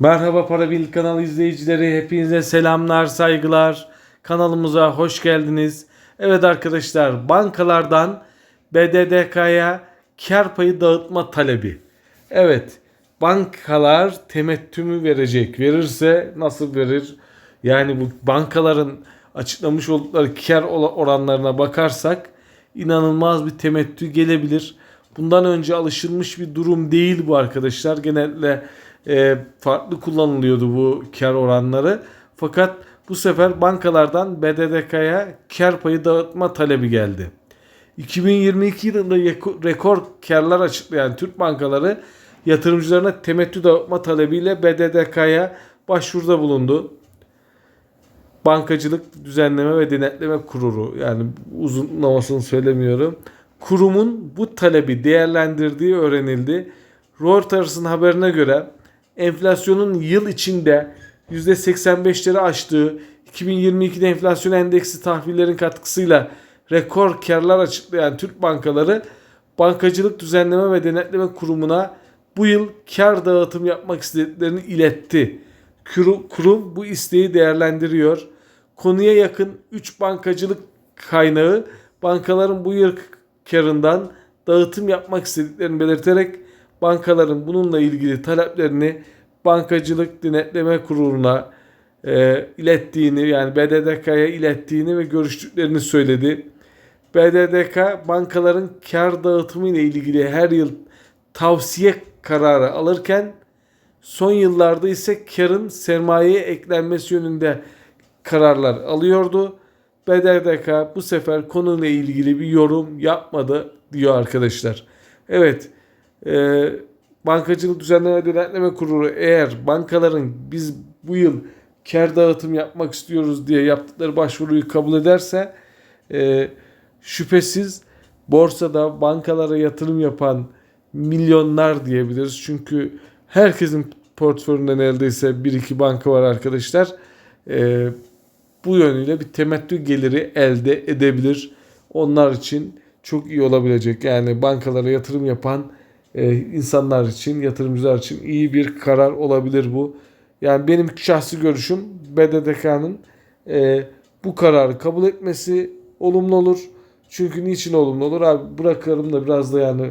Merhaba Para Bil kanal izleyicileri hepinize selamlar saygılar kanalımıza hoş geldiniz. Evet arkadaşlar bankalardan BDDK'ya kar payı dağıtma talebi. Evet bankalar temettümü verecek verirse nasıl verir? Yani bu bankaların açıklamış oldukları kar oranlarına bakarsak inanılmaz bir temettü gelebilir. Bundan önce alışılmış bir durum değil bu arkadaşlar. Genellikle e, farklı kullanılıyordu bu kar oranları. Fakat bu sefer bankalardan BDDK'ya kar payı dağıtma talebi geldi. 2022 yılında rekor karlar açıklayan Türk bankaları yatırımcılarına temettü dağıtma talebiyle BDDK'ya başvuruda bulundu. Bankacılık Düzenleme ve Denetleme Kurulu yani uzunlamasını söylemiyorum. Kurumun bu talebi değerlendirdiği öğrenildi. Reuters'ın haberine göre enflasyonun yıl içinde %85'leri aştığı 2022'de enflasyon endeksi tahvillerin katkısıyla rekor karlar açıklayan Türk bankaları Bankacılık Düzenleme ve Denetleme Kurumu'na bu yıl kar dağıtım yapmak istediklerini iletti. Kuru- Kurum bu isteği değerlendiriyor. Konuya yakın 3 bankacılık kaynağı bankaların bu yıl karından dağıtım yapmak istediklerini belirterek bankaların bununla ilgili taleplerini Bankacılık Denetleme Kurulu'na e, ilettiğini yani BDDK'ya ilettiğini ve görüştüklerini söyledi. BDDK bankaların kar dağıtımı ile ilgili her yıl tavsiye kararı alırken son yıllarda ise karın sermayeye eklenmesi yönünde kararlar alıyordu. BDDK bu sefer konuyla ilgili bir yorum yapmadı diyor arkadaşlar. Evet, e, Bankacılık Düzenleme Denetleme Kurulu eğer bankaların biz bu yıl kar dağıtım yapmak istiyoruz diye yaptıkları başvuruyu kabul ederse e, şüphesiz borsada bankalara yatırım yapan milyonlar diyebiliriz. Çünkü herkesin portföyünde neredeyse bir iki banka var arkadaşlar. E, bu yönüyle bir temettü geliri elde edebilir. Onlar için çok iyi olabilecek. Yani bankalara yatırım yapan e, insanlar için, yatırımcılar için iyi bir karar olabilir bu. Yani benim şahsi görüşüm BDDK'nın e, bu kararı kabul etmesi olumlu olur. Çünkü niçin olumlu olur? Abi bırakalım da biraz da yani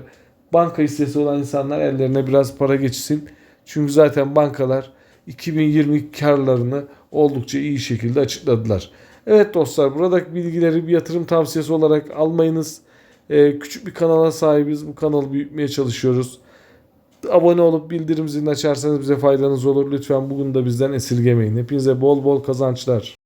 banka hissesi olan insanlar ellerine biraz para geçsin. Çünkü zaten bankalar 2020 karlarını oldukça iyi şekilde açıkladılar. Evet dostlar buradaki bilgileri bir yatırım tavsiyesi olarak almayınız. Ee, küçük bir kanala sahibiz. Bu kanalı büyütmeye çalışıyoruz. Abone olup bildirim zilini açarsanız bize faydanız olur. Lütfen bugün de bizden esirgemeyin. Hepinize bol bol kazançlar.